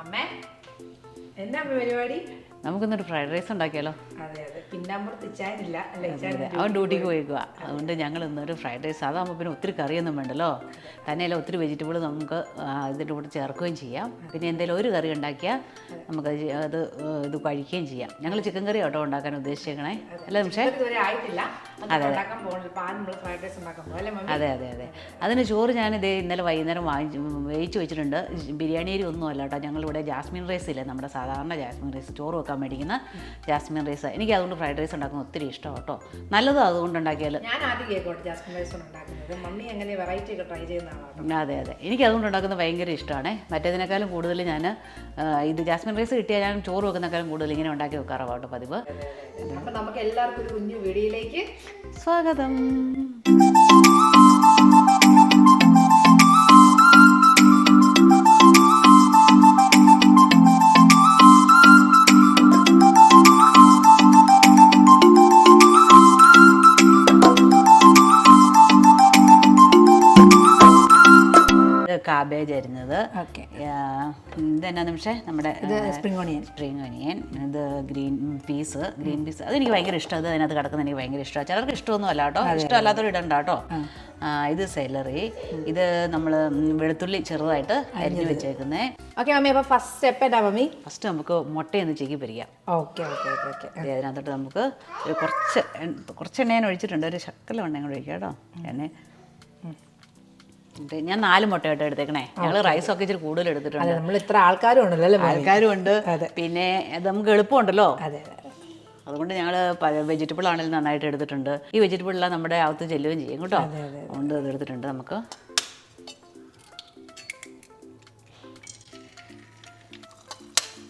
അമ്മേ? എന്താ പരിപാടി? നമുക്കിന്നൊരു ഫ്രൈഡ് റൈസ് ഉണ്ടാക്കിയാലോ? അതെ അതെ. പിന്നാമ്പുറത്ത് ഇച്ചാനില്ല അല്ല ഇച്ചാൻ അതെ. അവൻ ഡ്യൂട്ടിക്ക് പോയിക്കുക അതുകൊണ്ട് ഞങ്ങൾ ഇന്നൊരു ഫ്രൈഡ് റൈസ് അതാകുമ്പോൾ പിന്നെ ഒത്തിരി കറിയൊന്നും വേണ്ടല്ലോ. തന്നെയല്ല ഒത്തിരി വെജിറ്റബിൾ നമുക്ക് ഇതിന്റെ കൂടെ ചേർക്കുകയും ചെയ്യാം. പിന്നെ എന്തെങ്കിലും ഒരു കറി ഉണ്ടാക്കിയാൽ നമുക്ക് അത് ഇത് കഴിക്കുകയും ചെയ്യാം. ഞങ്ങൾ ചിക്കൻ കറി കേട്ടോ ഉണ്ടാക്കാൻ ഉദ്ദേശിച്ചേക്കണേ. അല്ല പക്ഷേ അതെ അതെ. അതെ അതെ അതിന് ചോറ് ഞാൻ ഇതേ ഇന്നലെ വൈകുന്നേരം വാങ്ങിച്ച് വേവിച്ച് വെച്ചിട്ടുണ്ട്. ബിരിയാണി അരി ഒന്നും അല്ല കേട്ടോ. ഞങ്ങളിവിടെ ജാസ്മിൻ റൈസ് ഇല്ലേ? നമ്മുടെ സാധാരണ ജാസ്മിൻ റൈസ് ചോറ് വെക്കാൻ മേടിക്കുന്ന ജാസ്മിൻ റൈസ് എനിക്ക് അതുകൊണ്ട് ഫ്രൈഡ് റൈസ് ഉണ്ടാക്കുന്നത് ഒത്തിരി ഇഷ്ടമാണ് കേട്ടോ. നല്ലതാണ് അതുകൊണ്ട് ഉണ്ടാക്കിയാൽ ഞാൻ ആദ്യം കേൾക്കോട്ടെ ജാസ്മിൻ റൈസ് ഉണ്ടാക്കുന്നത്. മമ്മി അങ്ങനെ വെറൈറ്റി ഒക്കെ ട്രൈ ചെയ്യുന്ന ആളാണ് അതെ അതെ. എനിക്ക് അതുകൊണ്ട് ഉണ്ടാക്കുന്നത് ഭയങ്കര ഇഷ്ടമാണ്. മറ്റേതിനേക്കാളും കൂടുതൽ ഞാൻ ഇത് ജാസ്മിൻ റൈസ് കിട്ടിയാൽ ഞാൻ ചോറ് വെക്കുന്നേക്കാളും കൂടുതൽ ഇങ്ങനെ ഉണ്ടാക്കി വെക്കാറാണ് കേട്ടോ പതിവ്. അപ്പൊ നമുക്ക് എല്ലാവർക്കും ഒരു കുഞ്ഞു വീടിയിലേക്ക് സ്വാഗതം. കാബേജ് വരുന്നത് ഇത് ഇതെന്നാ നിമിഷേ? നമ്മുടെ സ്പ്രിംഗ് ഓണിയൻ സ്പ്രിംഗ് ഓണിയൻ ഇത് ഗ്രീൻ പീസ് ഗ്രീൻ പീസ്. അതെനിക്ക് ഭയങ്കര ഇഷ്ടം. അത് അതിനകത്ത് കിടക്കുന്നത് എനിക്ക് ഭയങ്കര ഇഷ്ടമാണ്. ചിലർക്ക് ഇഷ്ടമൊന്നും അല്ല കേട്ടോ ഇഷ്ടമല്ലാത്തവർ ഇടണ്ട കേട്ടോ. ഇത് സെലറി ഇത് നമ്മൾ വെളുത്തുള്ളി ചെറുതായിട്ട് അരിഞ്ഞു വെച്ചേക്കുന്നേ. ഓക്കെ മമ്മി അപ്പോൾ ഫസ്റ്റ് സ്റ്റെപ്പ് എന്താ മമ്മി? ഫസ്റ്റ് നമുക്ക് മുട്ടയൊന്ന് ചെക്കി പിരിക്കാം. ഓക്കെ ഓക്കെ ഓക്കെ ഓക്കെ അതെ അതിനകത്തോട്ട് നമുക്ക് ഒരു കുറച്ച് കുറച്ച് എണ്ണ ഞാൻ ഒഴിച്ചിട്ടുണ്ട്. ഒരു ശക്കല എണ്ണ കൂടെ ഒഴിക്കാം കേട്ടോ. എണ്ണ ഞാൻ നാല് മുട്ട കേട്ടോ എടുത്തേക്കണേ. ഞങ്ങൾ റൈസ് ഒക്കെ ഇച്ചിരി കൂടുതൽ എടുത്തിട്ടുണ്ട്. നമ്മൾ ഇത്ര ആൾക്കാരും ഉണ്ടല്ലോ അല്ലേ ആൾക്കാരും ഉണ്ട് പിന്നെ അത് നമുക്ക് എളുപ്പമുണ്ടല്ലോ. അതെ അതെ അതുകൊണ്ട് ഞങ്ങൾ വെജിറ്റബിൾ ആണെങ്കിലും നന്നായിട്ട് എടുത്തിട്ടുണ്ട്. ഈ വെജിറ്റബിൾ വെജിറ്റബിളെല്ലാം നമ്മുടെ അകത്ത് ചെല്ലുകയും ചെയ്യും കേട്ടോ. അതുകൊണ്ട് അത് എടുത്തിട്ടുണ്ട് നമുക്ക്.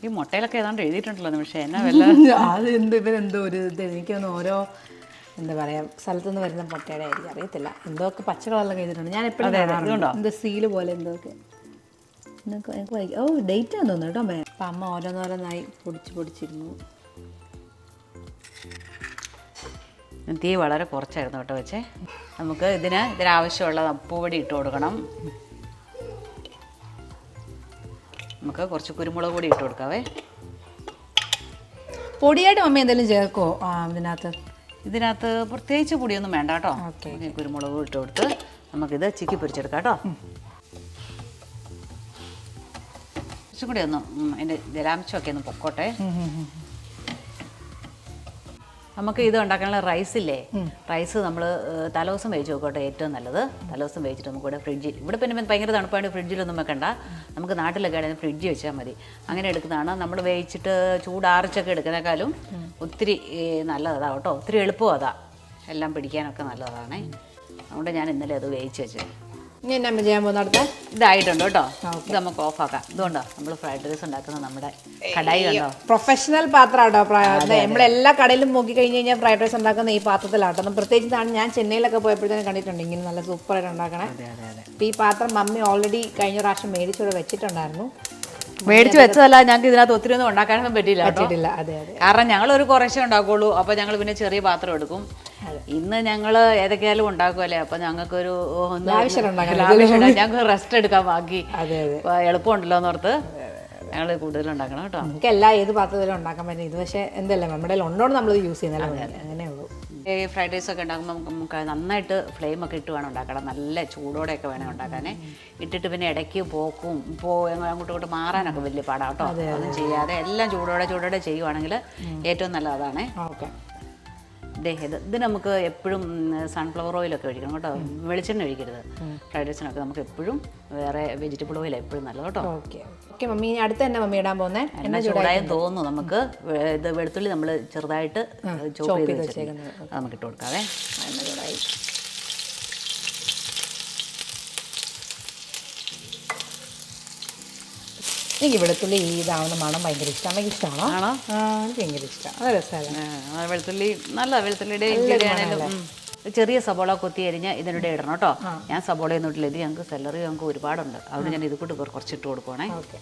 ഈ മുട്ടയിലൊക്കെ ഏതാണ്ട് എഴുതിയിട്ടുണ്ടല്ലോ പക്ഷേ എന്നാ വല്ല എന്ത് ഇവരെന്തോ ഒരു ഇത് എനിക്കൊന്ന് ഓരോ എന്താ പറയാ സ്ഥലത്തുനിന്ന് വരുന്ന മുട്ടയുടെ ആയിരിക്കും. അറിയത്തില്ല. എന്തൊക്കെ പച്ചക്കളെല്ലാം കഴിഞ്ഞിട്ടുണ്ട് ഞാൻ എപ്പോഴും? എന്തോ സീൽ പോലെ എന്തൊക്കെ എനിക്ക് വായിക്കാം ഓ ഡേറ്റ് ആണെന്ന് തോന്നുന്നു കേട്ടോ അമ്മേ. അപ്പം അമ്മ ഓരോന്നോരോന്നായി പൊടിച്ച് പൊടിച്ചിരുന്നു. തീ വളരെ കുറച്ചായിരുന്നു കേട്ടോ വെച്ചേ. നമുക്ക് ഇതിന് ഇതിനാവശ്യമുള്ള പൂവടി ഇട്ട് കൊടുക്കണം. നമുക്ക് കുറച്ച് കുരുമുളക് പൊടി ഇട്ട് കൊടുക്കാവേ. പൊടിയായിട്ട് മമ്മി എന്തെങ്കിലും ചേർക്കുമോ ആ ഇതിനകത്ത്? ഇതിനകത്ത് പ്രത്യേകിച്ച് പൊടിയൊന്നും വേണ്ട കേട്ടോ. കുരുമുളക് ഇട്ട് കൊടുത്ത് നമുക്കിത് ചിക്കി പൊരിച്ചെടുക്കാം കേട്ടോ. കുറച്ചും കൂടി ഒന്ന് അതിന്റെ ജലാംശമൊക്കെ ഒന്ന് പൊക്കോട്ടെ. നമുക്ക് ഇത് ഉണ്ടാക്കാനുള്ള റൈസ് ഇല്ലേ? റൈസ് നമ്മൾ തലോസം വേവിച്ച് നോക്കട്ടെ ഏറ്റവും നല്ലത്. തലോസം വേവിച്ചിട്ട് നമുക്ക് ഇവിടെ ഫ്രിഡ്ജിൽ ഇവിടെ പിന്നെ ഭയങ്കര തണുപ്പായിട്ട് ഫ്രിഡ്ജിലൊന്നും വെക്കണ്ട. നമുക്ക് നാട്ടിലൊക്കെ ആണെങ്കിൽ ഫ്രിഡ്ജ് വെച്ചാൽ മതി. അങ്ങനെ എടുക്കുന്നതാണ്. നമ്മൾ വേവിച്ചിട്ട് ചൂടാറിച്ചൊക്കെ എടുക്കുന്നേക്കാളും ഒത്തിരി നല്ലതാണ് കേട്ടോ. ഒത്തിരി എളുപ്പവും അതാ. എല്ലാം പിടിക്കാനൊക്കെ നല്ലതാണേ. അതുകൊണ്ട് ഞാൻ ഇന്നലെ അത് വേവിച്ച് വെച്ചത്. ഇനി എന്നാ ചെയ്യാൻ പോകുന്ന ഇതായിട്ടുണ്ട് കേട്ടോ. ഇത് നമുക്ക് ഓഫാക്കാം. ഇതുകൊണ്ടോ നമ്മൾ ഫ്രൈഡ് റൈസ് ഉണ്ടാക്കുന്ന നമ്മുടെ കടായി കണ്ടോ? പ്രൊഫഷണൽ പാത്രമാട്ടോ നമ്മൾ എല്ലാ കടയിലും നോക്കി കഴിഞ്ഞ് കഴിഞ്ഞാൽ ഫ്രൈഡ് റൈസ് ഉണ്ടാക്കുന്ന ഈ പാത്രത്തിലാട്ടോ അപ്പം പ്രത്യേകിച്ച് ഇതാണ് ഞാൻ ചെന്നൈയിലൊക്കെ പോയപ്പോഴത്തേനും കണ്ടിട്ടുണ്ട് ഇങ്ങനെ നല്ല സൂപ്പറായിട്ട് ഉണ്ടാക്കണേ. അതെ അതെ അതെ. അപ്പം ഈ പാത്രം മമ്മി ഓൾറെഡി കഴിഞ്ഞ പ്രാവശ്യം മേടിച്ചോടെ വെച്ചിട്ടുണ്ടായിരുന്നു. മേടിച്ച് വെച്ചതല്ല ഞങ്ങൾക്ക് ഇതിനകത്ത് ഒത്തിരി ഒന്നും ഉണ്ടാക്കാനൊന്നും പറ്റില്ല പറ്റിയിട്ടില്ല. അതെ അതെ. കാരണം ഞങ്ങൾ ഒരു കുറച്ചേ ഉണ്ടാക്കുള്ളൂ അപ്പോൾ ഞങ്ങൾ പിന്നെ ചെറിയ പാത്രം എടുക്കും. ഇന്ന് ഞങ്ങൾ ഏതൊക്കെയാലും ഉണ്ടാക്കുമല്ലേ അപ്പൊ ഞങ്ങൾക്കൊരു ഞങ്ങൾക്ക് റെസ്റ്റ് എടുക്കാൻ ബാക്കി. അതെ അതെ. അപ്പോൾ എളുപ്പമുണ്ടല്ലോ എന്നോർത്ത്. ഞങ്ങൾ കൂടുതൽ ഉണ്ടാക്കണം കേട്ടോ. നമുക്ക് എല്ലാ ഏത് പാത്രത്തിലും ഉണ്ടാക്കാൻ പറ്റും. ഇത് പക്ഷേ എന്തല്ലേ നമ്മുടെ ഉണ്ടോണ്ട് നമ്മളിത് യൂസ് ചെയ്യുന്നില്ല അങ്ങനെ ഈ ഫ്രൈഡ് റൈസ് ഒക്കെ ഉണ്ടാക്കുമ്പോൾ നമുക്ക് നമുക്ക് നന്നായിട്ട് ഫ്ലെയിം ഒക്കെ ഇട്ട് വേണം ഉണ്ടാക്കണം നല്ല ചൂടോടെയൊക്കെ വേണം ഉണ്ടാക്കാനേ. ഇട്ടിട്ട് പിന്നെ ഇടയ്ക്ക് പോക്കും പോ അങ്ങോട്ടും ഇങ്ങോട്ട് മാറാനൊക്കെ വലിയ പാടാട്ടോ കേട്ടോ. ഒന്നും ചെയ്യാതെ എല്ലാം ചൂടോടെ ചൂടോടെ ചെയ്യുവാണെങ്കിൽ ഏറ്റവും നല്ലതാണ് ഓക്കെ. ദേ ഇത് ഇത് നമുക്ക് എപ്പോഴും സൺഫ്ലവർ ഓയിലൊക്കെ ഒഴിക്കണം കേട്ടോ. വെളിച്ചെണ്ണ ഒഴിക്കരുത്. ഫ്രൈഡ് റൈസിനൊക്കെ നമുക്ക് എപ്പോഴും വേറെ വെജിറ്റബിൾ ഓയിൽ എപ്പോഴും നല്ലത് കേട്ടോ. ഓക്കെ ഓക്കെ മമ്മി ഞാൻ അടുത്ത് തന്നെ മമ്മി ഇടാൻ പോകുന്നത് എണ്ണ ചൂടായി തോന്നുന്നു നമുക്ക്. ഇത് വെളുത്തുള്ളി നമ്മൾ ചെറുതായിട്ട് ചോപ്പ് ചെയ്ത് വെച്ചിട്ടുണ്ട്. നമുക്ക് ഇട്ട് കൊടുക്കാവേ. എണ്ണ ചൂടായി. എനിക്ക് വെളുത്തുള്ളി ഈ ഇതാവുന്ന മണം ഭയങ്കര ഇഷ്ടമാണ് എനിക്ക് ഇഷ്ടമാണോ ആണോ? എനിക്ക് ഭയങ്കര ഇഷ്ടമാണ് നല്ല രസമല്ല? ആ, വെളുത്തുള്ളി നല്ല വെളുത്തുള്ളിയുടെ. ചെറിയ സബോള കൊത്തി അരിഞ്ഞ് ഇതിനിടെ ഇടണം കേട്ടോ. ഞാൻ സബോളയൊന്നും ഇട്ടില്ല. ഇത് ഞങ്ങൾക്ക് സെല്ലറി ഞങ്ങൾക്ക് ഒരുപാടുണ്ട്. അതുകൊണ്ട് ഞാൻ ഇത് കൂട്ട് കുറ- കുറച്ചിട്ട് കൊടുക്കുവാണേ. ഓക്കെ.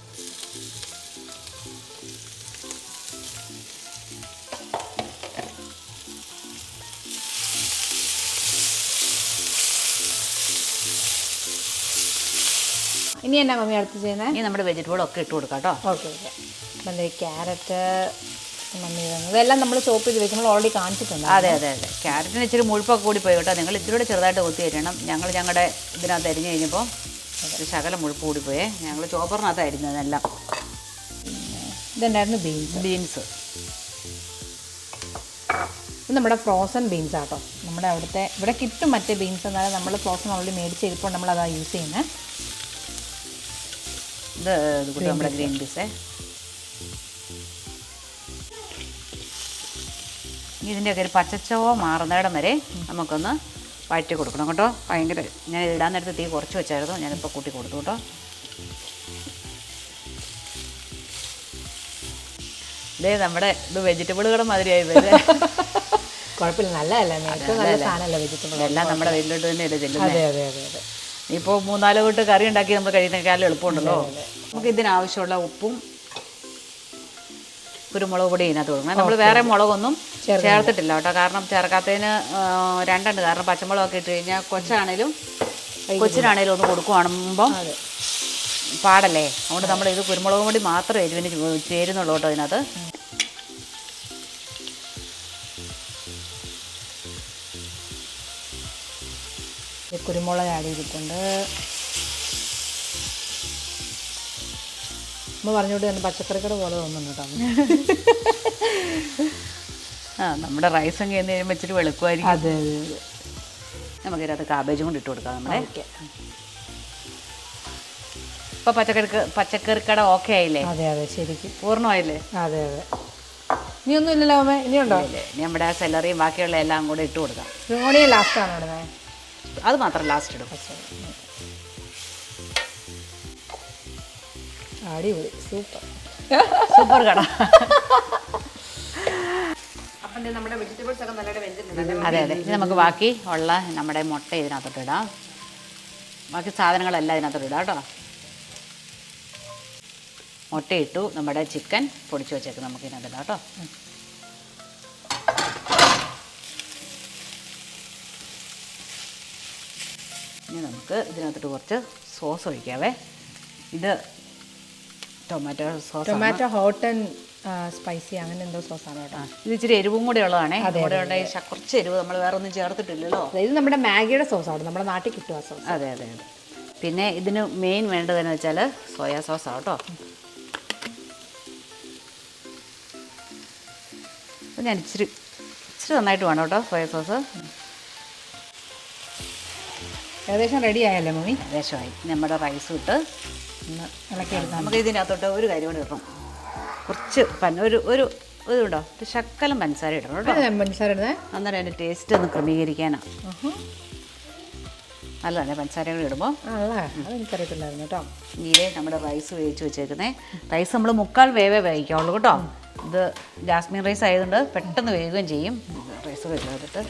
ഇനി എന്നാ മമ്മി അടുത്ത് ചെയ്യുന്നത് ഇനി നമ്മുടെ വെജിറ്റബിൾ ഒക്കെ ഇട്ട് കൊടുക്കാം കേട്ടോ. Okay okay. അപ്പം ക്യാരറ്റ് മമ്മി ഇതെല്ലാം നമ്മൾ ചോപ്പ് ചെയ്ത് വെക്കും നമ്മൾ ഓൾറെഡി കാണിച്ചിട്ടുണ്ട്. അതെ അതെ അതെ. ക്യാരറ്റിന് ഇച്ചിരി മുഴുപ്പൊക്കെ കൂടി പോയി കേട്ടോ. നിങ്ങൾ ഇച്ചിരി കൂടെ ചെറുതായിട്ട് കൊത്തി തരണം ഞങ്ങൾ ഞങ്ങളുടെ ഇതിനകത്ത് അരിഞ്ഞ് കഴിഞ്ഞപ്പോൾ ഒരു ശകലം മുഴുപ്പ് പോയേ. ഞങ്ങൾ ചോപ്പറിനകത്ത് അരിഞ്ഞതെല്ലാം ഇതുണ്ടായിരുന്നു ബീൻസ് ബീൻസ് ഇത് നമ്മുടെ ഫ്രോസൺ ബീൻസ് ആട്ടോ. നമ്മുടെ അവിടുത്തെ ഇവിടെ കിട്ടും മറ്റേ ബീൻസ് എന്നാലും നമ്മൾ ഫ്രോസൺ ഓൾറെഡി മേടിച്ച് ഇരിപ്പോൾ നമ്മൾ അതാ യൂസ് ചെയ്യുന്നത് ഇത് ഇത് കൂടി നമ്മുടെ ഗ്രീൻ പീസേ. ഇതിന്റെയൊക്കെ ഒരു പച്ചച്ചവോ മാറുന്നിടം വരെ നമുക്കൊന്ന് വഴറ്റി കൊടുക്കണം കേട്ടോ. ഭയങ്കര ഞാൻ ഇടാൻ നേരത്തെ തീ കുറച്ച് വെച്ചായിരുന്നു. ഞാനിപ്പോൾ കൂട്ടി കൊടുത്തു കേട്ടോ. ഇതേ നമ്മുടെ ഇത് വെജിറ്റബിളുകളുടെ മാതിരിയായി വരെ കുഴപ്പമില്ല. നല്ലതല്ലേ? വെജിറ്റബിൾ എല്ലാം നമ്മുടെ വീട്ടിലോട്ട് തന്നെ ഇല്ല ചെല്ലുന്നത് അതെ അതെ അതെ അതെ. ഇപ്പോൾ മൂന്നാൽ കൂട്ട് കറി ഉണ്ടാക്കി നമ്മൾ കഴിയുന്നേക്കാളും എളുപ്പമുണ്ടല്ലോ. നമുക്ക് ഇതിനാവശ്യമുള്ള ഉപ്പും കുരുമുളക് പൊടി ഇതിനകത്ത് കൊടുക്കണം. നമ്മൾ വേറെ മുളകൊന്നും ചേർത്തിട്ടില്ല കേട്ടോ. കാരണം ചേർക്കാത്തതിന് രണ്ടുണ്ട് കാരണം പച്ചമുളകൊക്കെ ഇട്ട് കഴിഞ്ഞാൽ കൊച്ചാണേലും കൊച്ചിനാണേലും ഒന്ന് കൊടുക്കുവാണുമ്പം പാടല്ലേ? അതുകൊണ്ട് നമ്മൾ ഇത് കുരുമുളക് പൊടി മാത്രമേ എരിവിന് ചേ- ചേരുന്നുള്ളൂ കേട്ടോ ഇതിനകത്ത്. കുരുമുളക് ആഡ് ചെയ്തിട്ടുണ്ട്. നമ്മൾ പറഞ്ഞുകൊണ്ട് തന്നെ പച്ചക്കറിക്കട പോലെ തോന്നുന്നു കേട്ടോ ആ നമ്മുടെ റൈസും കഴിഞ്ഞ് കഴിയുമ്പോൾ ഇച്ചിരി വെളുക്കുമായിരിക്കും അതെ അതെ അതെ. നമുക്ക് ഇതിനകത്ത് കാബേജും കൊണ്ട് ഇട്ട് കൊടുക്കാം നമ്മുടെ. ഓക്കെ. ഇപ്പോൾ പച്ചക്കറി പച്ചക്കറിക്കട ഓക്കെ ആയില്ലേ? അതെ അതെ ശരിക്കും. പൂർണമായില്ലേ? അതെ അതെ. ഇനിയൊന്നും ഇല്ലല്ലോ അമ്മ? ഇനിയുണ്ടോ ഇല്ലേ ഇനി നമ്മുടെ സെലറിയും ബാക്കിയുള്ള എല്ലാം കൂടെ ഇട്ട് കൊടുക്കാം. ലാസ്റ്റ് ലാസ്റ്റാണ് ഇടുന്നത് അത് മാത്രം ലാസ്റ്റ് ഇടും. അടിപൊളി സൂപ്പർ. സൂപ്പർ കട. അപ്പം നമ്മുടെ വെജിറ്റബിൾസ് ഒക്കെ നല്ലതായിട്ട് വെന്തിട്ടുണ്ട്. അതെ അതെ. ഇനി നമുക്ക് ബാക്കി ഉള്ള നമ്മുടെ മുട്ട ഇതിനകത്തോട്ട് ഇടാം. ബാക്കി സാധനങ്ങളെല്ലാം ഇതിനകത്തോട്ട് ഇടാം കേട്ടോ. മുട്ടയിട്ടു നമ്മുടെ ചിക്കൻ പൊടിച്ചു വെച്ചേക്ക് നമുക്ക് ഇതിനകത്ത് ഇടാം കേട്ടോ. ഇനി നമുക്ക് ഇതിനകത്തോട്ട് കുറച്ച് സോസ് ഒഴിക്കാവേ. ഇത് tomato sauce tomato hot and spicy അങ്ങനെ എന്തോ സോസാണ് കേട്ടോ. ഇത് ഇച്ചിരി എരിവും കൂടെ ഉള്ളതാണേ. കൂടെ കുറച്ച് എരിവ് നമ്മൾ വേറെ ഒന്നും ചേർത്തിട്ടില്ലല്ലോ. ഇത് നമ്മുടെ മാഗിയുടെ സോസാണ് നമ്മുടെ നാട്ടിൽ കിട്ടുക സോസ് അതെ അതെ അതെ. പിന്നെ ഇതിന് മെയിൻ വേണ്ടതെന്ന് വെച്ചാൽ സോയാ സോസാണ് കേട്ടോ. ഞാൻ ഇച്ചിരി ഇച്ചിരി നന്നായിട്ട് വേണം കേട്ടോ സോയാ സോസ് ഏകദേശം റെഡി ആയല്ലേ മമ്മി? ഏകദേശമായി. നമ്മുടെ റൈസ് ഇട്ട് ഒന്ന് ഇളക്കി എടുക്കാം. നമുക്ക് ഇതിനകത്തോട്ട് ഒരു കാര്യം കൂടി ഇടണം. കുറച്ച് പന്ന ഒരു ഒരു ഇതുണ്ടോ? ഒരു ശക്കലം പഞ്ചസാര ഇടണം കേട്ടോ. പഞ്ചസാര ഇടുന്നത് അന്നേരം അതിന്റെ ടേസ്റ്റ് ഒന്ന് ക്രമീകരിക്കാനാണ് നല്ലതല്ലേ പഞ്ചസാര കൂടി ഇടുമ്പോൾ എനിക്കറിയത്തില്ലായിരുന്നു കേട്ടോ. ഇനിയിലെ നമ്മുടെ റൈസ് വേവിച്ച് വെച്ചേക്കുന്നേ. റൈസ് നമ്മൾ മുക്കാൽ വേവേ വേവിക്കാവുള്ളൂ കേട്ടോ. ഇത് ജാസ്മിൻ റൈസ് ആയതുകൊണ്ട് പെട്ടെന്ന് വേവുകയും ചെയ്യും. റൈസ് വേവിച്ചിട്ട്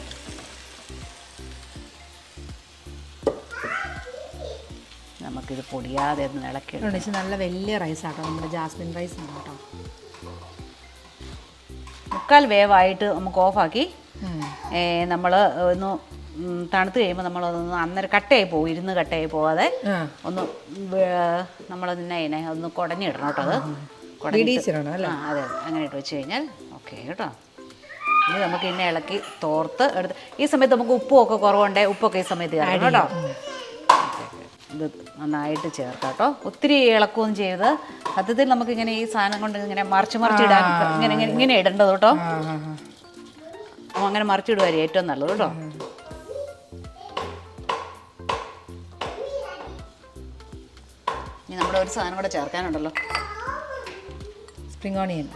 നമുക്കിത് പൊടിയാതെ ഒന്ന് ഇളക്കി. നല്ല വലിയ റൈസ് ആട്ടോ നമ്മുടെ ജാസ്മിൻ റൈസ് ആണ് കേട്ടോ. മുക്കാൽ വേവായിട്ട് നമുക്ക് ഓഫാക്കി. നമ്മൾ ഒന്ന് തണുത്ത് കഴിയുമ്പോൾ നമ്മളൊന്ന് അന്നേരം കട്ടയായി പോകും ഇരുന്ന് കട്ടയായി പോവാതെ. ഒന്ന് നമ്മൾ അതിനെ ഒന്ന് കുടഞ്ഞിടണം കേട്ടോ അത്. കുടഞ്ഞിട്ട് അല്ലേ? അതെ അങ്ങനെ ഇട്ട് വെച്ച് കഴിഞ്ഞാൽ ഓക്കെ കേട്ടോ. ഇനി നമുക്ക് ഇന്നെ ഇളക്കി തോർത്ത് എടുത്ത്. ഈ സമയത്ത് നമുക്ക് ഉപ്പും ഒക്കെ കുറവുണ്ടേ? ഉപ്പൊക്കെ ഈ സമയത്ത് കേട്ടോ. ഇത് നന്നായിട്ട് ചേർക്കാം കേട്ടോ ഒത്തിരി ഇളക്കവും ചെയ്ത് സത്യത്തിൽ നമുക്കിങ്ങനെ ഈ സാധനം കൊണ്ട് ഇങ്ങനെ മറിച്ച് മറിച്ച് ഇടാൻ ഇങ്ങനെ ഇങ്ങനെ ഇങ്ങനെ ഇടേണ്ടത് കേട്ടോ. അങ്ങനെ മറിച്ചിടുമായിരിക്കും ഏറ്റവും നല്ലത് കേട്ടോ. ഇനി നമ്മുടെ ഒരു സാധനം കൂടെ ചേർക്കാനുണ്ടല്ലോ. സ്പ്രിംഗ് ഓണിയൻ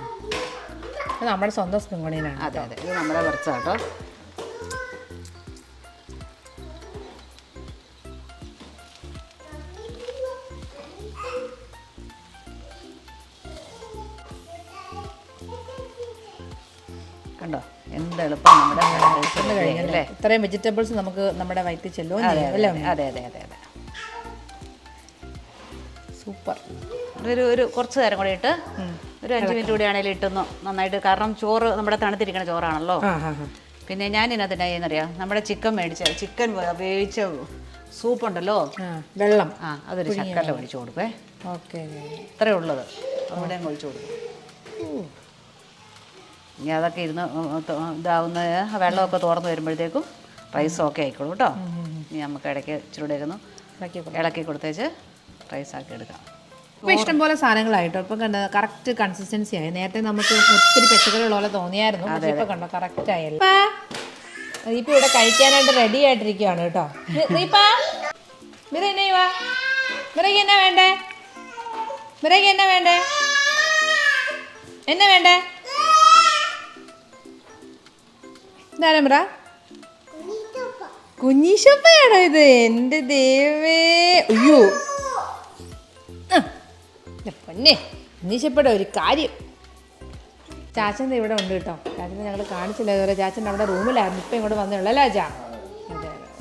നമ്മുടെ സ്വന്തം സ്പ്രിംഗ് ഓണിയനാണ് അതെ അതെ. ഇത് നമ്മുടെ കുറച്ച് എളുപ്പം നമ്മുടെ അല്ലേ ഇത്രയും വെജിറ്റബിൾസ് നമുക്ക് നമ്മുടെ വയറ്റിൽ ചെല്ലോ അതെ അല്ലേ അതെ അതെ അതെ അതെ സൂപ്പർ. ഒരു ഒരു കുറച്ച് നേരം കൂടി ഇട്ട് ഒരു അഞ്ച് മിനിറ്റ് കൂടി ആണെങ്കിലും ഇട്ടുന്നു നന്നായിട്ട്. കാരണം ചോറ് നമ്മുടെ തണുത്തിരിക്കുന്ന ചോറാണല്ലോ. ആ പിന്നെ ഞാൻ ഇതിനകത്ത് എന്നാ ചെയ്യുന്നറിയാം? നമ്മുടെ ചിക്കൻ മേടിച്ച ചിക്കൻ വേവിച്ച സൂപ്പ് ഉണ്ടല്ലോ ആ വെള്ളം. ആ അതൊരു ശക്കല ഒഴിച്ചു കൊടുക്കേ. ഓക്കെ. ഇത്രയേ ഉള്ളത്. അവിടെ ഒഴിച്ചു കൊടുക്കും. ഇനി അതൊക്കെ ഇരുന്ന് ഇതാവുന്ന വെള്ളമൊക്കെ തുറന്ന് വരുമ്പോഴത്തേക്കും റൈസ് ഓക്കെ ആയിക്കോളൂ കേട്ടോ ഇനി നമുക്ക് ഇടയ്ക്ക് ഇച്ചിരി ഒന്ന് ഇളക്കി കൊടുത്തേച്ച് റൈസ് ആക്കി എടുക്കാം. ഇപ്പോൾ ഇഷ്ടംപോലെ സാധനങ്ങളായിട്ടോ? ഇപ്പം കണ്ട കറക്റ്റ് കൺസിസ്റ്റൻസി ആയി. നേരത്തെ നമുക്ക് ഒത്തിരി പച്ചക്കറികൾ പോലെ തോന്നിയായിരുന്നു പക്ഷെ ഇപ്പൊ കണ്ടോ കറക്റ്റ് ആയല്ലോ. ഇപ്പോൾ ഇവിടെ കഴിക്കാനായിട്ട് റെഡി ആയിട്ടിരിക്കുകയാണ് കേട്ടോ മിറ എന്നെ വാ. മിറയ്ക്ക് എന്നാ വേണ്ടേ? മിറയ്ക്ക് എന്നാ വേണ്ടേ? എന്നാ വേണ്ടേ? ഇതാരാ മിറ കുഞ്ഞീശപ്പയാണോ ഇത്? എന്റെ ദേവേ അയ്യോ. പൊന്നെ. കുഞ്ഞീശപ്പയുടെ ഒരു കാര്യം. ചാച്ചൻ ഇവിടെ ഉണ്ട് കേട്ടോ. ചാച്ചനെ ഞങ്ങൾ കാണിച്ചില്ല ഇതുവരെ. ചാച്ചൻ അവിടെ റൂമിലായിരുന്നു ഇപ്പം ഇങ്ങോട്ട് വന്നുള്ളല്ലോ ചാ.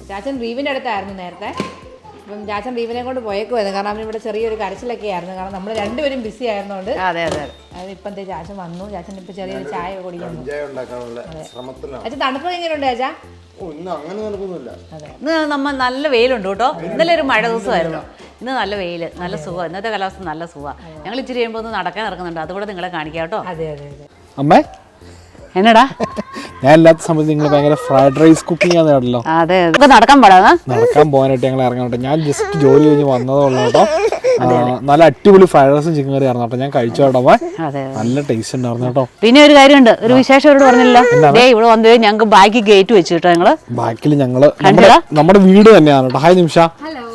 ചാച്ചൻ റീവിന്റെ അടുത്തായിരുന്നു നേരത്തെ. ചാച്ചൻ റീവിനെ കൊണ്ട് പോയേക്കുമായിരുന്നു കാരണം അവന് ഇവിടെ ചെറിയൊരു കരച്ചിലൊക്കെ ആയിരുന്നു. കാരണം നമ്മൾ രണ്ടുപേരും ബിസി ആയിരുന്നോണ്ട് അതെ അതെ ഇപ്പം രാജൻ ചാച്ചൻ വന്നു. ചാച്ചൻ ഇപ്പൊ ചെറിയൊരു ചായ കുടിക്കുന്നു. ചാച്ചൻ തണുപ്പ് എങ്ങനെയുണ്ട് ചാച്ചാ ഓ ഇന്ന് നമ്മൾ നല്ല വെയിലുണ്ട് കേട്ടോ. ഇന്നലെ ഒരു മഴ ദിവസമായിരുന്നു. ഇന്ന് നല്ല വെയിൽ നല്ല സുഖം. ഇന്നത്തെ കാലാവസ്ഥ നല്ല സുഖമാണ് ഞങ്ങൾ ഇച്ചിരി കഴിയുമ്പോൾ ഒന്ന് നടക്കാൻ ഇറങ്ങുന്നുണ്ട്. അതുകൂടെ നിങ്ങളെ കാണിക്കാം കേട്ടോ. അതെ അതെ അതെ. അമ്മേ എന്നടാ? ഞാൻ ഇല്ലാത്ത സമയത്ത് നിങ്ങൾ ഭയങ്കര ഫ്രൈഡ് റൈസ് കുക്കിംഗ് ആണ് കേട്ടല്ലോ. അതെ നടക്കാൻ പാടാ നടക്കാൻ പോകാനായിട്ട് ഞങ്ങൾ ഇറങ്ങാൻ കേട്ടോ ഞാൻ ജസ്റ്റ് ജോലി കഴിഞ്ഞ് വന്നതുള്ളൂ കേട്ടോ. നല്ല അടിപൊളി ഫ്രൈഡ് റൈസും ചിക്കൻ കറി ആയിരുന്നു കേട്ടോ. ഞാൻ കഴിച്ചു കേട്ടോ നല്ല ടേസ്റ്റ് ഉണ്ടായിരുന്നു കേട്ടോ. പിന്നെ ഒരു കാര്യമുണ്ട്. ഒരു വിശേഷം ഇവിടെ പറഞ്ഞില്ല ദേ ഇവിടെ വന്നു ഞങ്ങൾക്ക് ബാക്കി ഗേറ്റ് വെച്ചു കേട്ടോ ഞങ്ങൾ. ബാക്കിൽ ഞങ്ങൾ നമ്മുടെ വീട് തന്നെയാണ് കേട്ടോ. ഹായ് നിമിഷ.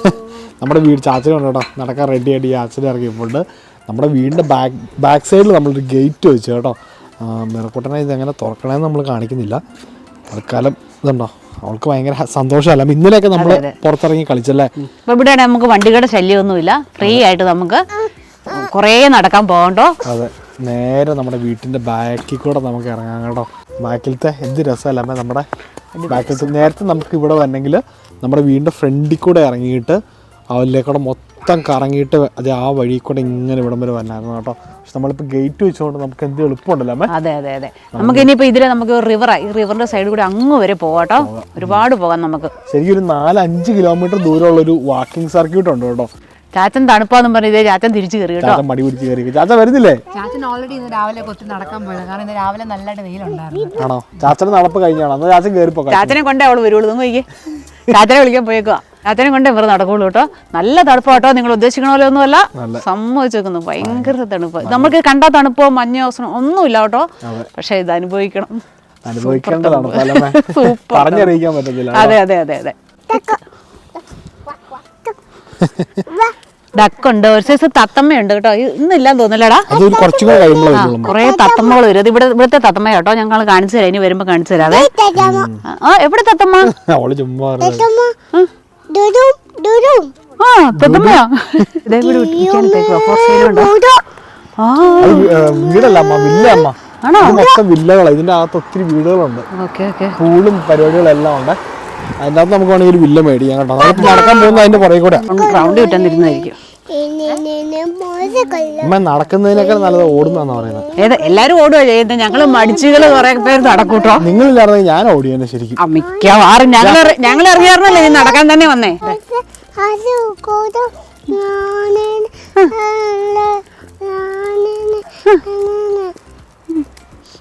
നമ്മുടെ വീട് ചാച്ചനുണ്ട് കേട്ടോ. നടക്കാൻ റെഡി ആയിട്ട് ഈ ആച്ചനെ ഇറങ്ങിയപ്പോൾ നമ്മുടെ വീടിന്റെ ബാക്ക് ബാക്ക് സൈഡിൽ നമ്മളൊരു ഗേറ്റ് വെച്ചു കേട്ടോ. മിറക്കൂട്ടനെ ഇത് എങ്ങനെ തുറക്കണമെന്ന് നമ്മൾ കാണിക്കുന്നില്ല. തൽക്കാലം ഇതുണ്ടോ? അവൾക്ക് ഭയങ്കര സന്തോഷമല്ല? ഇന്നലെയൊക്കെ നമ്മൾ പുറത്തിറങ്ങി കളിച്ചല്ലേ? ഇവിടെ നമുക്ക് വണ്ടികളുടെ ശല്യമൊന്നുമില്ല. ഫ്രീ ആയിട്ട് നമുക്ക് കുറേ നടക്കാൻ പോകണ്ടോ? അതെ. നേരെ നമ്മുടെ വീട്ടിന്റെ ബാക്കിൽ കൂടെ നമുക്ക് ഇറങ്ങാം കേട്ടോ. ബാക്കിലത്തെ എന്ത് രസമല്ല? നമ്മുടെ ബാക്കിലത്തെ നേരത്തെ നമുക്ക് ഇവിടെ വരണമെങ്കിൽ നമ്മുടെ വീടിന്റെ ഫ്രണ്ടിൽ കൂടെ ഇറങ്ങിയിട്ട് അവരിലേക്കൂടെ മൊത്തം കറങ്ങിയിട്ട് അത് ആ വഴി കൂടെ ഇങ്ങനെ ഇവിടം വരെ വന്നായിരുന്നു കേട്ടോ. പക്ഷെ നമ്മളിപ്പോൾ ഗേറ്റ് വെച്ചുകൊണ്ട് നമുക്ക് എന്ത് എളുപ്പമുണ്ടല്ലോ അതെ അതെ അതെ. നമുക്ക് ഇനിയിപ്പോൾ ഇതിലെ നമുക്ക് റിവറായി ഈ റിവറിന്റെ സൈഡിൽ കൂടെ അങ്ങ് വരെ പോകാട്ടോ ഒരുപാട് പോകാം നമുക്ക്. ശരിക്കും ഒരു നാല് അഞ്ച് കിലോമീറ്റർ ദൂരമുള്ള ഒരു വാക്കിംഗ് സർക്യൂട്ട് ഉണ്ട് കേട്ടോ. ചാച്ചൻ തണുപ്പാന്നും പറഞ്ഞ ഇതേ ചാച്ചൻ തിരിച്ചു കയറി കേട്ടോ. മടി പിടിച്ച് കയറി ചാച്ച വരുന്നില്ലേ? ചാച്ചൻ ഓൾറെഡി ഇന്ന് രാവിലെ കൊത്തി നടക്കാൻ പോയത്. കാരണം ഇന്ന് രാവിലെ നല്ലതായിട്ട് വെയിലുണ്ടായിരുന്നു. ആണോ? ചാച്ചൻ നടപ്പ് കഴിഞ്ഞാണോ? ചാച്ചൻ കയറിപ്പോ ചാച്ചനെ കൊണ്ടേ അവൾ വരുള്ളൂ നോക്കിയേ ചാച്ചനെ വിളിക്കാൻ പോയേക്കുക രാത്രി കൊണ്ട് ഇവർ നടക്കുള്ളൂ കേട്ടോ. നല്ല തണുപ്പ് കേട്ടോ. നിങ്ങൾ ഉദ്ദേശിക്കണ പോലെ ഒന്നുമല്ല സമ്മതിച്ചേക്കുന്നു. ഭയങ്കര തണുപ്പ്. നമുക്ക് കണ്ട തണുപ്പോ മഞ്ഞോ ഒന്നും ഒന്നുമില്ല കേട്ടോ. പക്ഷെ ഇത് അനുഭവിക്കണം. പറ്റത്തില്ല അതെ അതെ അതെ അതെ. ഡക്കുണ്ട്. ഒരു സൈസ് തത്തമ്മയുണ്ട് കേട്ടോ. ഇന്നില്ലാന്ന് തോന്നില്ലടാ കുറെ തത്തമ്മകൾ വരും. അത് ഇവിടെ ഇവിടുത്തെ തത്തമ്മ കേട്ടോ. ഞങ്ങൾ കാണിച്ചു തരാം. ഇനി വരുമ്പോ കാണിച്ചു തരാതെ ആ എവിടെ തത്തമ്മ. ആ. തത്തമ്മയാ ഇതേ കൂടി വീടല്ല ഇത് മൊത്തം വില്ലകളാണ് ഇതിന്റെ അകത്ത് ഒത്തിരി വീടുകളുണ്ട്. Okay okay. പൂളും പരിപാടികളും എല്ലാം ഉണ്ട്. അതിന്റെ അകത്ത് നമുക്ക് വേണമെങ്കിൽ ഒരു വില്ല മേടിക്കാം കേട്ടോ. നമുക്ക് നടക്കാൻ പോകുന്ന അതിന്റെ പുറകെ കൂടെ. റൗണ്ട് അമ്മ നടക്കുന്നതിനേക്കാൾ നല്ലത് ഓടുന്നാന്ന് പറയുന്നത്. ഏത് എല്ലാരും ഓടുക ചെയ്യുന്നത് ഞങ്ങൾ മടിച്ചുകൾ കുറെ പേര് നടക്കൂട്ടോ. നിങ്ങളില്ലായിരുന്നെങ്കിൽ ഞാൻ ഓടിയേനെ ശരിക്കും. ആ, മിക്കവാറും ഞങ്ങൾ ഞങ്ങൾ ഇറങ്ങിയായിരുന്നല്ലേ നീ നടക്കാൻ തന്നെ വന്നേ?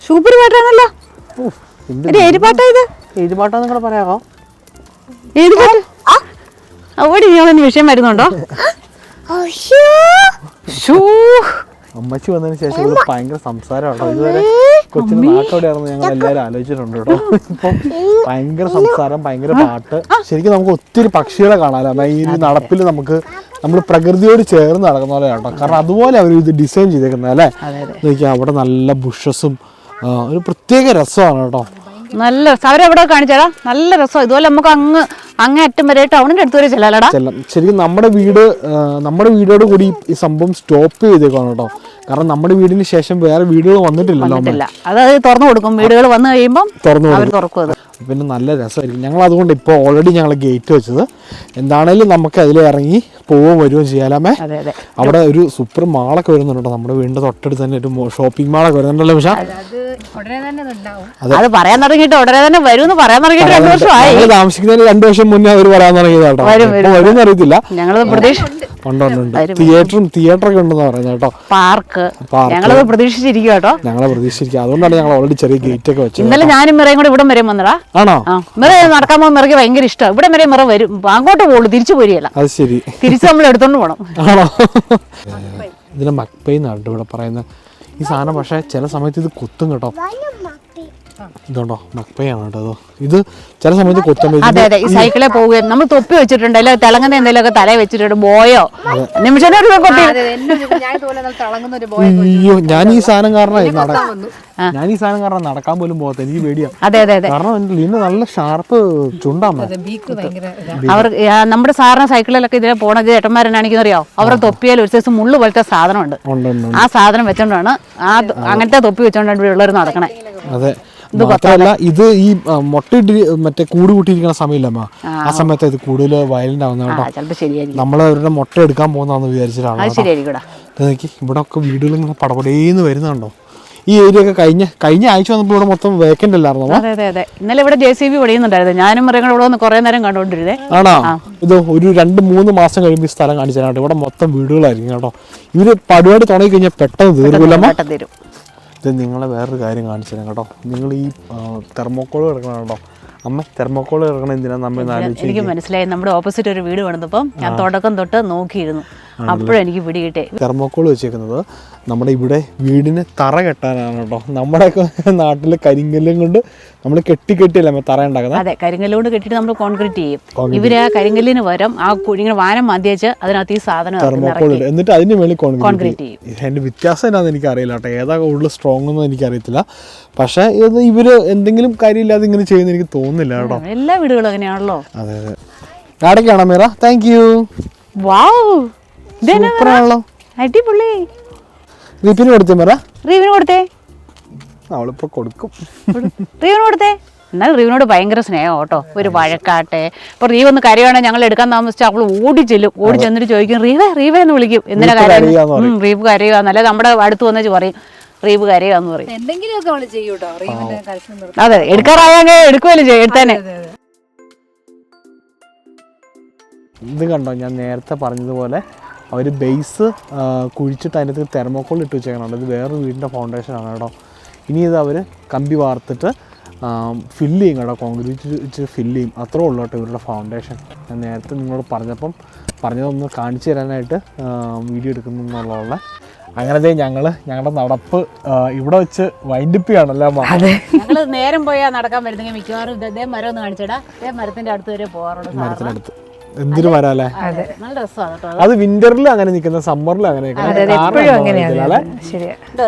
സൂപ്പർ പാട്ടാണല്ലോ. ഒരു ഏത് പാട്ടാ ഇത്? ഏത് പാട്ടാ നിങ്ങൾ പറയാമോ ഏത് പാട്ട് ഞാൻ വിഷയം വരുന്നുണ്ടോ. അമ്മച്ചി വന്നതിന് ശേഷം ഇവിടെ ഭയങ്കര സംസാരമാണോ? ഇതുവരെ കൊച്ചിന് നാട്ടോടെയാണെന്ന് ഞങ്ങൾ എല്ലാവരും ആലോചിച്ചിട്ടുണ്ട് കേട്ടോ. ഇപ്പം ഭയങ്കര സംസാരം ഭയങ്കര പാട്ട്. ശരിക്കും നമുക്ക് ഒത്തിരി പക്ഷികളെ അമ്മ ഈ നടപ്പിൽ നമുക്ക് നമ്മൾ പ്രകൃതിയോട് ചേർന്ന് നടക്കുന്ന പോലെ കേട്ടോ. കാരണം അതുപോലെ അവർ ഇത് ഡിസൈൻ ചെയ്തേക്കുന്നത് അല്ലേ? നോക്കിയാൽ അവിടെ നല്ല ബുഷസും ഒരു പ്രത്യേക രസമാണ് കേട്ടോ. നല്ല രസം. അവരെവിടെ കാണിച്ചാടാ? നല്ല രസം ഇതുപോലെ നമുക്ക് അങ്ങ് അങ്ങേ അറ്റം വരെ ടൗണിന്റെ അടുത്ത് വരെ ചെല്ലാലടാ. ചെല്ലാം. ശരിക്കും നമ്മുടെ വീട് നമ്മുടെ വീടോട് കൂടി ഈ സംഭവം സ്റ്റോപ്പ് ചെയ്തേക്കാണ് കേട്ടോ. കാരണം നമ്മുടെ വീടിന് ശേഷം വേറെ വീടുകൾ വന്നിട്ടില്ലല്ലോ അതായത് തുറന്നു കൊടുക്കും. വീടുകൾ വന്നു കഴിയുമ്പോൾ തുറന്നു അവർ തുറക്കും അത്. പിന്നെ നല്ല രസമായിരിക്കും. ഞങ്ങൾ അതുകൊണ്ട് ഇപ്പോൾ ഓൾറെഡി ഞങ്ങൾ ഗേറ്റ് വെച്ചത്. എന്താണേലും നമുക്ക് അതിൽ ഇറങ്ങി പോവുകയും വരികയും ചെയ്യാലാമേ. അതെ അതെ. അവിടെ ഒരു സൂപ്പർ മാളൊക്കെ വരുന്നുണ്ടോ നമ്മുടെ വീടിന്റെ തൊട്ടടുത്ത് തന്നെ ഒരു ഷോപ്പിംഗ് മാളൊക്കെ വരുന്നുണ്ടല്ലോ പക്ഷേ അത് ഉടനെ തന്നെ അത് പറയാൻ തുടങ്ങിയിട്ട് ഉടനെ തന്നെ വരുമെന്ന് പറയാൻ തുടങ്ങിയിട്ട് രണ്ടു വർഷമായി. ഞങ്ങൾ താമസിക്കുന്നതിന് രണ്ടു വർഷം മുന്നേ അവർ വരാൻ തുടങ്ങിയത് കേട്ടോ. വരും, വരുമെന്ന് അറിയത്തില്ല. തിയേറ്ററും തിയേറ്ററും തിയേറ്ററൊക്കെ ഉണ്ടെന്ന് പറയുന്നത് കേട്ടോ. പാർക്ക്. ഞങ്ങളത് പ്രതീക്ഷിച്ചിരിക്കും കേട്ടോ. ഞങ്ങളെ പ്രതീക്ഷിച്ചിരിക്കും അതുകൊണ്ടാണ് ഞങ്ങൾ ഓൾറെഡി ചെറിയ ഗേറ്റ് ഒക്കെ വെച്ചത് ഇന്നലെ ഞാനും മിറയും കൂടെ ഇവിടം വരെ വന്നടാ. ആണോ? മിറ നടക്കാൻ പോകുമ്പോൾ മിറയ്ക്ക് ഭയങ്കര ഇഷ്ടം. ഇവിടെ വരെ മിറ വരും. അങ്ങോട്ട് പോകുള്ളൂ തിരിച്ചു പോരിയല്ല അത് ശരി. തിരിച്ച് നമ്മൾ എടുത്തോണ്ട് പോകണം ആണോ? ഇതിനെ മക്പൈ എന്നാണ് ഇവിടെ പറയുന്നത്. ഈ സാധനം പക്ഷേ ചില സമയത്ത് ഇത് കുത്തും കേട്ടോ. ഇതുണ്ടോ? മക്പയാണ് കേട്ടോ ഇത്. ഇത് ചില സമയത്ത് കുത്തുമ്പോൾ അതെ അതെ ഈ സൈക്കിളിൽ പോവുകയും നമ്മൾ തൊപ്പി വെച്ചിട്ടുണ്ട്. അല്ലെങ്കിൽ തിളങ്ങുന്ന എന്തെങ്കിലുമൊക്കെ തല വെച്ചിട്ടുണ്ട്. ബോയോ? നിമിഷം ഒരു കൊട്ടി അതെ എന്നെ ഞാൻ ഇതുപോലെ നല്ല തിളങ്ങുന്ന ഒരു ബോയ് അയ്യോ ഞാൻ ഈ സാധനം കാരണം ഞാൻ ഈ സാധനം കാരണം നടക്കാൻ പോലും പോകത്ത എനിക്ക് പേടിയാ. അതെ അതെ അതെ. കാരണം ലിന്ന് നല്ല ഷാർപ്പ് ഭയങ്കര അവർ നമ്മുടെ സാറിന് സൈക്കിളിലൊക്കെ ഇതിലെ പോണ ചേട്ടന്മാരെന്നാണെങ്കിൽ അറിയോ? അവരുടെ തൊപ്പിയിൽ ഒരു സൈസ് മുള്ളു പോലത്തെ സാധനമുണ്ട്. ആ സാധനം വെച്ചോണ്ടാണ് ആ അങ്ങനത്തെ തൊപ്പി വെച്ചോണ്ടാണ് ഇവിടെ ഉള്ളവർ നടക്കണേ. അതെ. മാത്രമല്ല ഇത് ഈ മുട്ടയിട്ട് മറ്റേ കൂട് കൂട്ടിയിരിക്കുന്ന സമയമില്ലമ്മ. ആ. സമയത്ത് ഇത് കൂടുതൽ വയലന്റ് ആവുന്ന നമ്മൾ അവരുടെ മുട്ട എടുക്കാൻ പോകുന്നതാന്ന് വിചാരിച്ചിട്ടാണ്. ഇവിടെ. ഒക്കെ വീടുകൾ ഇങ്ങനെ പടപടേന്ന് വരുന്നുണ്ടോ? ഈ ഏരിയ ഒക്കെ കഴിഞ്ഞ കഴിഞ്ഞ ആഴ്ച വന്നപ്പോൾ ഇവിടെ മൊത്തം വേക്കന്റ് അല്ലായിരുന്നു? അതെ അതെ അതെ. ഇന്നലെ ഇവിടെ ജെ സി ബി പൊടിയുന്നുണ്ടായിരുന്നു. ഞാനും മൃഗങ്ങൾ ഇവിടെ വന്ന് കുറേ നേരം കണ്ടുകൊണ്ടിരുന്നേ ആണോ? ഇത് ഒരു രണ്ട് മൂന്ന് മാസം കഴിയുമ്പോൾ ഈ സ്ഥലം കാണിച്ചു തരാം ഇവിടെ മൊത്തം വീടുകളായിരിക്കും കേട്ടോ. ഇവർ പരിപാടി തുടങ്ങി കഴിഞ്ഞാൽ പെട്ടെന്ന് തീർക്കില്ല പെട്ടെന്ന് തരും. ഇത് നിങ്ങളെ വേറൊരു കാര്യം കാണിച്ചു തരാം കേട്ടോ. നിങ്ങൾ ഈ തെർമോക്കോൾ കിടക്കണം കേട്ടോ. അമ്മ തെർമോക്കോൾ കിടക്കണം എന്തിനാ നമ്മൾ ആലോചിച്ച് എനിക്ക് മനസ്സിലായി നമ്മുടെ ഓപ്പോസിറ്റ് ഒരു വീട് പണിതപ്പം ഞാൻ തുടക്കം തൊട്ട് നോക്കിയിരുന്നു. അപ്പോഴും പിടികിട്ടെ തെർമോക്കോൾ വെച്ചേക്കുന്നത് നമ്മുടെ ഇവിടെ വീടിന് തറ കെട്ടാനാണ് കേട്ടോ. നമ്മുടെയൊക്കെ നാട്ടിൽ കരിങ്കല്ലും കൊണ്ട് നമ്മൾ കെട്ടി കെട്ടിയല്ലേ തറ ഉണ്ടാക്കുന്നത്? അതെ കരിങ്കല്ലുകൊണ്ട് കെട്ടിയിട്ട് നമ്മൾ കോൺക്രീറ്റ് ചെയ്യും. ഇവർ ആ കരിങ്കല്ലിന് വരും ആ ഇങ്ങനെ വാനം മാന്തി വെച്ച് അതിനകത്ത് ഈ സാധനം തെർമോക്കോൾ എന്നിട്ട് അതിന് മേളിൽ കോൺക്രീറ്റ് ചെയ്യും. അതിന്റെ വ്യത്യാസം എന്നാന്ന് എനിക്ക് അറിയില്ല കേട്ടോ. ഏതാ കൂടുതൽ സ്ട്രോങ് ഒന്നും എനിക്കറിയത്തില്ല. പക്ഷേ ഇത് ഇവർ എന്തെങ്കിലും കാര്യമില്ലാതെ ഇങ്ങനെ ചെയ്യുന്ന എനിക്ക് തോന്നുന്നില്ല കേട്ടോ. എല്ലാ വീടുകളും അങ്ങനെയാണല്ലോ. അതെ അതെ. ആടൊക്കെയാണോ മീറ താങ്ക് യു വാവ് അടിപൊളി. റിപ്പിന് കൊടുത്തേ പറ. റീവിന് കൊടുത്തേ. അവളിപ്പോ കൊടുക്കും. റീവിന് കൊടുത്തേ. എന്നാൽ റീവിനോട് ഭയങ്കര സ്നേഹം കേട്ടോ. ഒരു വഴക്കാട്ടെ. ഇപ്പൊ റീവ് ഒന്ന് കരയുവാണെങ്കിൽ ഞങ്ങൾ എടുക്കാൻ താമസിച്ചാൽ അവൾ ഓടി ചെല്ലും. ഓടി ചെന്നിട്ട് ചോദിക്കും റീവേ റീവേ എന്ന് വിളിക്കും. എന്തിനാ കാര്യം റീവ് കരയുക അല്ലെ നമ്മുടെ അടുത്ത് വന്നിട്ട് പറയും റീവ് കരയുക പറയും. എന്തെങ്കിലുമൊക്കെ ചെയ്യൂട്ടോ കരച്ചിലും നിർത്തും. അതെ എടുക്കാറായാൽ എടുക്കുമല്ലോ എടുത്തേനെ. ഇത് കണ്ടോ? ഞാൻ നേരത്തെ പറഞ്ഞതുപോലെ അവർ ബേസ് കുഴിച്ചിട്ട് അതിനകത്ത് തെർമോക്കോൾ ഇട്ട് വെച്ചേക്കണുണ്ട് ഇത് വേറൊരു വീടിന്റെ ഫൗണ്ടേഷനാണ് കേട്ടോ. ഇനി ഇത് അവർ കമ്പി വാർത്തിട്ട് ഫില്ല് ചെയ്യും കേട്ടോ. കോൺക്രീറ്റ് വെച്ച് ഫില്ല് ചെയ്യും. അത്രേ ഉള്ളൂ കേട്ടോ ഇവരുടെ ഫൗണ്ടേഷൻ ഞാൻ നേരത്തെ നിങ്ങളോട് പറഞ്ഞപ്പം പറഞ്ഞതൊന്ന് കാണിച്ചു തരാനായിട്ട് വീഡിയോ എടുക്കുന്നു എന്നുള്ളതാണ് അങ്ങനത്തെ ഞങ്ങൾ ഞങ്ങളുടെ നടപ്പ് ഇവിടെ വെച്ച് വൈൻഡിപ്പിയാണല്ലോ ഞങ്ങൾ നേരം പോയാൽ നടക്കാൻ വരുന്നെങ്കിൽ മിക്കവാറും ഇത് മരം ഒന്ന് കാണിച്ചടാ. ഇതേ മരത്തിന്റെ അടുത്ത് വരെ പോകാറുണ്ട് സാധാരണ. മരത്തിനടുത്ത് എന്തിനു വരാല്ലേ? നല്ല രസമാണ് കേട്ടോ. അത് വിന്ററിൽ അങ്ങനെ നിൽക്കുന്ന സമ്മറിൽ അങ്ങനെ എപ്പോഴും അങ്ങനെയാണ്.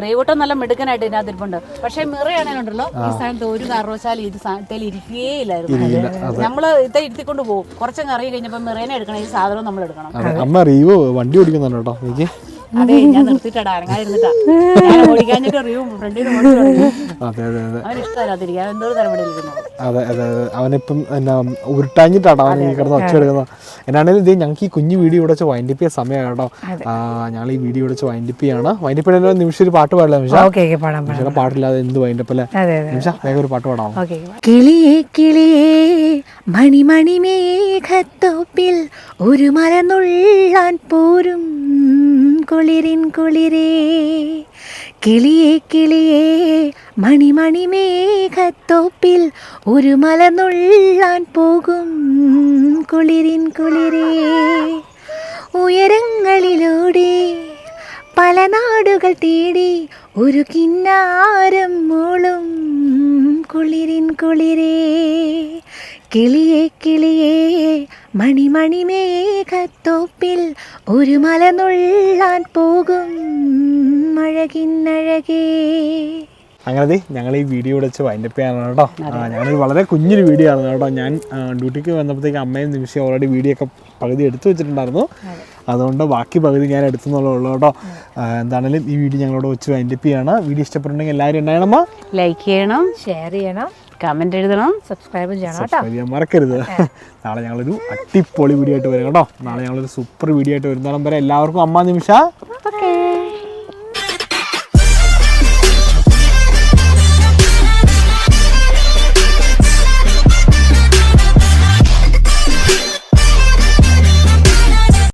റീവൂട്ടം നല്ല മിടുക്കനായിട്ട് ഇതിനകത്ത് ഇരിപ്പുണ്ട് പക്ഷേ മിറയാണെങ്കിലുണ്ടല്ലോ ഈ സ്ഥാനത്ത് ഒരു കാരണവശാലും ഇത് സ്ഥാനത്തിൽ ഇരിക്കുകയില്ലായിരുന്നു നമ്മൾ ഇത്തെ ഇരുത്തിക്കൊണ്ട് പോകും. കുറച്ചങ്ങ് ഇറങ്ങി കഴിഞ്ഞപ്പോൾ മിറേനെ എടുക്കണം ഈ സാധനം നമ്മൾ എടുക്കണം അമ്മ റീവ് വണ്ടി ഓടിക്കുന്നുണ്ടോ എനിക്ക്. അതെ ഞാൻ നിർത്തിയിട്ടാ അരങ്ങാതിരുന്നിട്ടാ ഞാൻ ഓടിക്കാഞ്ഞിട്ട് റിയും ഫ്രണ്ടിൽ അതെ അതെ അതെ. അവന് അവൻ എന്തോ തരം ഇരിക്കുന്നത് അതെ അതെ അതെ. അവനിപ്പം എന്നാ ഉരുട്ടാഞ്ഞിട്ടാട്ടോ അവൻ ഈ കിടന്ന് ഒച്ച എടുക്കുന്നത് എന്നാണേലും ഇത് ഞങ്ങൾക്ക് ഈ കുഞ്ഞു വീഡിയോ ഇവിടെ വെച്ച് വൈൻഡിപ്പ് ചെയ്യാൻ സമയമാണ് കേട്ടോ ഞങ്ങൾ ഈ വീഡിയോ ഇവിടെ വെച്ച് വൈൻഡിപ്പ് ചെയ്യാണ്. വൈൻഡിപ്പ് ചെയ്യുന്ന നിമിഷം ഒരു പാട്ട് പാടില്ല നിമിഷ. ഓക്കെ ഓക്കെ പാടാം പാടാം. നിമിഷം പാട്ടില്ലാതെ എന്ത് വൈൻഡപ്പ് അല്ലേ? നിമിഷം വേഗം ഒരു പാട്ട് പാടാം കിളിയേ കിളിയേ മണിമണി മേഘത്തോപ്പിൽ ഒരു മരന്നുള്ളാൻ പോരും. കുളിരിൻ കുളിരേ കിളിയേ കിളിയേ മണിമണി മേഘത്തോപ്പിൽ ഒരു മല നുള്ളാൻ പോകും. കുളിരിൻ കുളിരേ ഉയരങ്ങളിലൂടെ പല നാടുകൾ തേടി ഒരു കിന്നാരം മൂളും. കുളിരിൻ കുളിരേ കിളിയേ കിളിയേ മണിമണി ഒരു ഒരു മലനുള്ളാൻ പോകും മഴകിന്നഴകേ. അങ്ങനെ ഞങ്ങൾ ഈ വീഡിയോ വിളിച്ച് വെച്ച് വൈൻഡപ്പ് ചെയ്യാനാണ് കേട്ടോ. ഞങ്ങൾ ഞങ്ങളൊരു വളരെ കുഞ്ഞൊരു വീഡിയോ ആണ് കേട്ടോ. ഞാൻ ഡ്യൂട്ടിക്ക് വന്നപ്പോഴത്തേക്ക് അമ്മയും നിമിഷം ഓൾറെഡി വീഡിയോ ഒക്കെ പകുതി എടുത്തു വെച്ചിട്ടുണ്ടായിരുന്നു. അതുകൊണ്ട് ബാക്കി പകുതി ഞാൻ എടുത്തുന്നുള്ളൂ കേട്ടോ. എന്താണെങ്കിലും ഈ വീഡിയോ ഞങ്ങളോട് വെച്ച് വൈൻഡപ്പ് ചെയ്യാണ്. വീഡിയോ ഇഷ്ടപ്പെട്ടുണ്ടെങ്കിൽ എല്ലാവരും ഉണ്ടായണമ്മ ലൈക്ക് ചെയ്യണം. ഷെയർ ചെയ്യണം. കമന്റ് എഴുതണം സബ്സ്ക്രൈബ് ചെയ്യണം കേട്ടോ. ചെയ്യാൻ മറക്കരുത്. നാളെ ഞങ്ങളൊരു അടിപൊളി വീഡിയോ ആയിട്ട് വരും കേട്ടോ. നാളെ ഞങ്ങളൊരു സൂപ്പർ വീഡിയോ ആയിട്ട് വരുന്നോളം വരെ എല്ലാവർക്കും അമ്മ നിമിഷ. ഓക്കേ